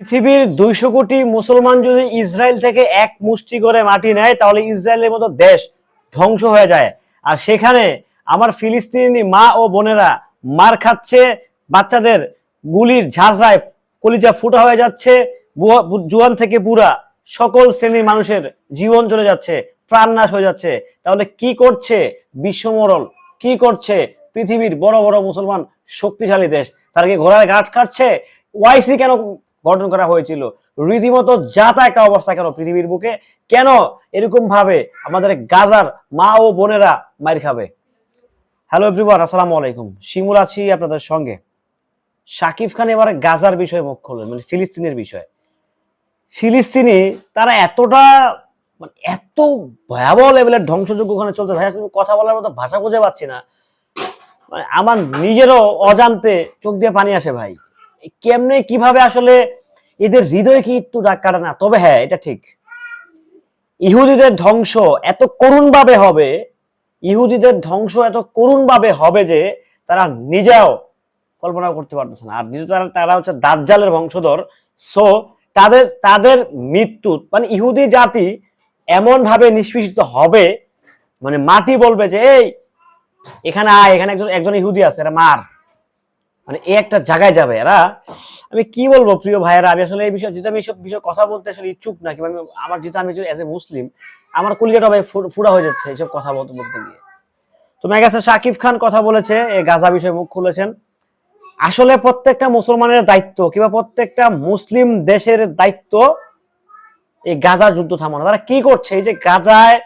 পৃথিবীর দুইশো কোটি মুসলমান যদি ইসরায়েল থেকে এক মুষ্টি করে মাটি নেয়, তাহলে ইসরায়েলের মতো দেশ ধ্বংস হয়ে যায়। আর সেখানে আমার ফিলিস্তিনি মা ও বোনেরা মার খাচ্ছে, বাচ্চাদের গুলির ঝাঁঝরায় কলিজা ফুটা হয়ে যাচ্ছে জুয়ান থেকে বুড়া সকল শ্রেণির মানুষের জীবন চলে যাচ্ছে প্রাণ নাশ হয়ে যাচ্ছে। তাহলে কি করছে বিশ্বমরল? কি করছে পৃথিবীর বড় বড় মুসলমান শক্তিশালী দেশ? তারা কি ঘোড়ায় ঘাট কাটছে? ওয়াইসি কেন গঠন করা হয়েছিল। রীতিমতো যাতা একটা অবস্থা কেন পৃথিবীর বুকে? কেন এরকম ভাবে আমাদের গাজার মা ও বোনেরা মার খাবে? হ্যালো এভরিওয়ান আসসালামু আলাইকুম। শিমুল আছি আপনাদের সঙ্গে। শাকিব খান এবারে গাজার বিষয়ে মুখ খুললেন মানে ফিলিস্তিনের বিষয়। ফিলিস্তিনি, তারা এতটা মানে এত ভয়াবহ লেভেলের ধ্বংসযোগ্য ওখানে চলতে ভাই আসলে আমি কথা বলার মতো ভাষা খুঁজে পাচ্ছি না। মানে আমার নিজেরও অজান্তে চোখ দিয়ে পানি আসে ভাই। কেমনে, কীভাবে আসলে এদের হৃদয়ে কি একটু ডাক কাটে না? তবে হ্যাঁ এটা ঠিক। ইহুদিদের ধ্বংস এত করুণ ভাবে হবে, ইহুদিদের ধ্বংস এত করুণ ভাবে হবে যে তারা নিজেও কল্পনা করতে পারতেছে না। আর যেহেতু তারা তারা হচ্ছে দাজ্জালের বংশধর সো তাদের তাদের মৃত্যু মানে ইহুদি জাতি এমন ভাবে নিষ্পেষিত হবে মানে মাটি বলবে যে, এই, এখানে আয়, এখানে একজন একজন ইহুদি আছে, এরা মার। মানে এই একটা জায়গায় যাবে। এরা, আমি কি বলব প্রিয় ভাইয়েরা, আমি আসলে এই বিষয়ে, যেহেতু আমি এইসব বিষয়ে কথা বলতে আসলে ইচ্ছুক না, কিংবা আমি- আমার যেহেতু আমি এজ এ মুসলিম আমার কলিজাটা ভাই ফুরা হয়ে যাচ্ছে এইসব কথা বলতে বলতে গিয়ে। তো কাছে শাকিব খান কথা বলেছে এই গাজা বিষয়ে মুখ খুলেছেন। আসলে প্রত্যেকটা মুসলমানের দায়িত্ব, কিংবা প্রত্যেকটা মুসলিম দেশের দায়িত্ব, এই গাজার যুদ্ধ থামানো। তারা কি করছে? এই যে গাজায়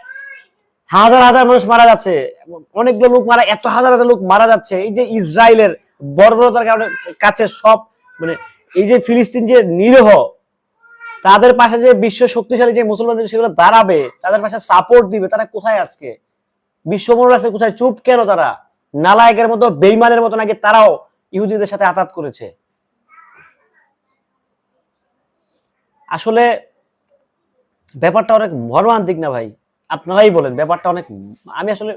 হাজার হাজার মানুষ মারা যাচ্ছে, অনেকগুলো লোক মারা, এত হাজার হাজার লোক মারা যাচ্ছে, এই যে ইসরায়েলের বর্বরতার কারণে কাছে সব মানে এই যে ফিলিস্তিন যে নিরীহ, তাদের পাশে যে বিশ্ব শক্তিশালী যে মুসলমানদের সেগুলো দাঁড়াবে, তাদের পাশে সাপোর্ট দিবে, তারা কোথায় আজকে? বিশ্বমর আছে কোথায়? চুপ কেন তারা? নালায়কের মতো, বেইমানের মতো নাকি তারাও ইহুদিদের সাথে আতাত করেছে? আসলে ব্যাপারটা অনেক মর্মান্তিক না ভাই? আপনারাই বলেন, ব্যাপারটা অনেক, আমি আসলে,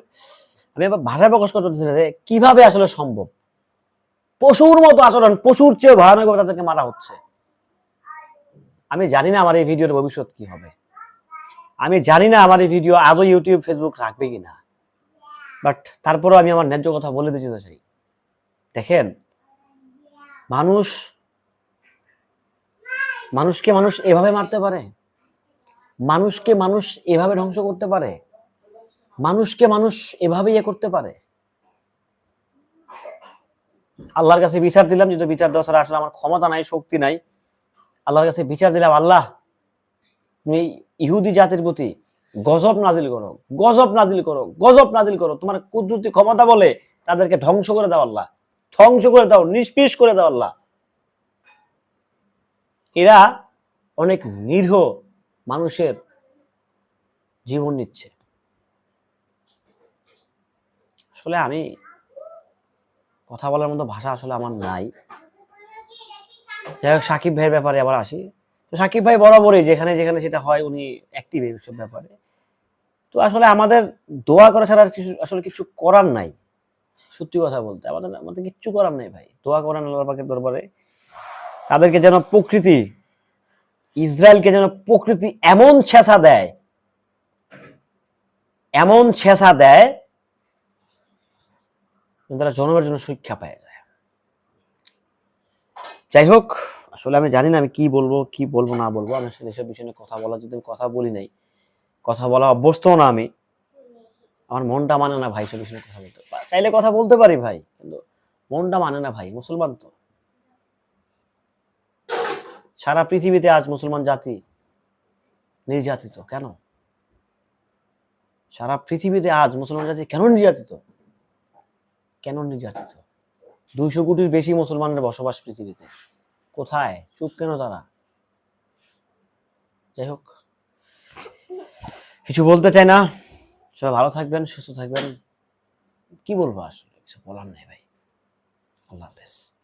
আমি ভাষায় প্রকাশ করতে যে কীভাবে আসলে সম্ভব? পশুর মতো আচরণ, পশুর চেয়ে ভয়ানক তাদেরকে মারা হচ্ছে। আমি জানি না আমার এই ভিডিওর ভবিষ্যৎ কি হবে। আমি জানি না আমার এই ভিডিও আদৌ ইউটিউব ফেসবুক রাখবে কিনা বাট তারপরেও আমি আমার ন্যায্য কথা বলে দিতে চাই। দেখেন, মানুষ, মানুষকে মানুষ এভাবে মারতে পারে? মানুষকে মানুষ এভাবে ধ্বংস করতে পারে? মানুষকে মানুষ এভাবে ইয়ে করতে পারে? আল্লাহর কাছে বিচার দিলাম যেহেতু বিচার দেওয়া ছাড়া আসলে আমার ক্ষমতা নাই, শক্তি নাই। আল্লাহর কাছে বিচার দিলাম, আল্লাহ, তুমি ইহুদি জাতির প্রতি গজব নাজিল করো, গজব নাজিল করো, গজব নাজিল করো। তোমার কুদরতি ক্ষমতা বলে তাদেরকে ধ্বংস করে দাও, আল্লাহ। ধ্বংস করে দাও নিষ্পিস করে দাও, আল্লাহ। এরা অনেক নিরীহ মানুষের জীবন নিচ্ছে। আসলে আমি কথা বলার মতো ভাষা আসলে আমার নাই। যাই হোক, সাকিব ভাইয়ের ব্যাপারে আবার আসি। তো সাকিব ভাই বরাবরই যেখানে যেখানে সেটা হয়, উনি অ্যাক্টিভ এইসব ব্যাপারে। তো আসলে আমাদের দোয়া করা ছাড়া কিছু আসলে কিছু করার নাই। সত্যি কথা বলতে, আমাদের আমাদের কিচ্ছু করার নাই ভাই। দোয়া করেন আল্লাহ পাকের দরবারে। তাদেরকে যেন প্রকৃতি, ইসরায়েলকে যেন প্রকৃতি এমন ছেঁচা দেয়, এমন ছেঁচা দেয় তারা জনমের জন্য শিক্ষা পায়। যায় যাই হোক আসলে আমি জানি না আমি কি বলব কি বলব, না বলব। আমি আসলে এসব বিষয় নিয়ে কথা বলা, যদি কথা বলি নাই, কথা বলা অভ্যস্ত না আমি। আমার মনটা মানে না ভাই সব বিষয় কথা বলতে। চাইলে কথা বলতে পারি ভাই, কিন্তু মনটা মানে না ভাই, মুসলমান তো। সারা পৃথিবীতে আজ মুসলমান জাতি নির্যাতিত, কেন? সারা পৃথিবীতে আজ মুসলমান জাতি কেন নির্যাতিত? কেন নির্যাতিত? দুইশো কোটির বেশি মুসলমানের বসবাস পৃথিবীতে। কোথায়? চুপ কেন তারা? যাই হোক, কিছু বলতে চাই না। সবাই ভালো থাকবেন, সুস্থ থাকবেন। কি বলব আসলে? কিছু বলার নেই ভাই। আল্লাহ হাফেজ।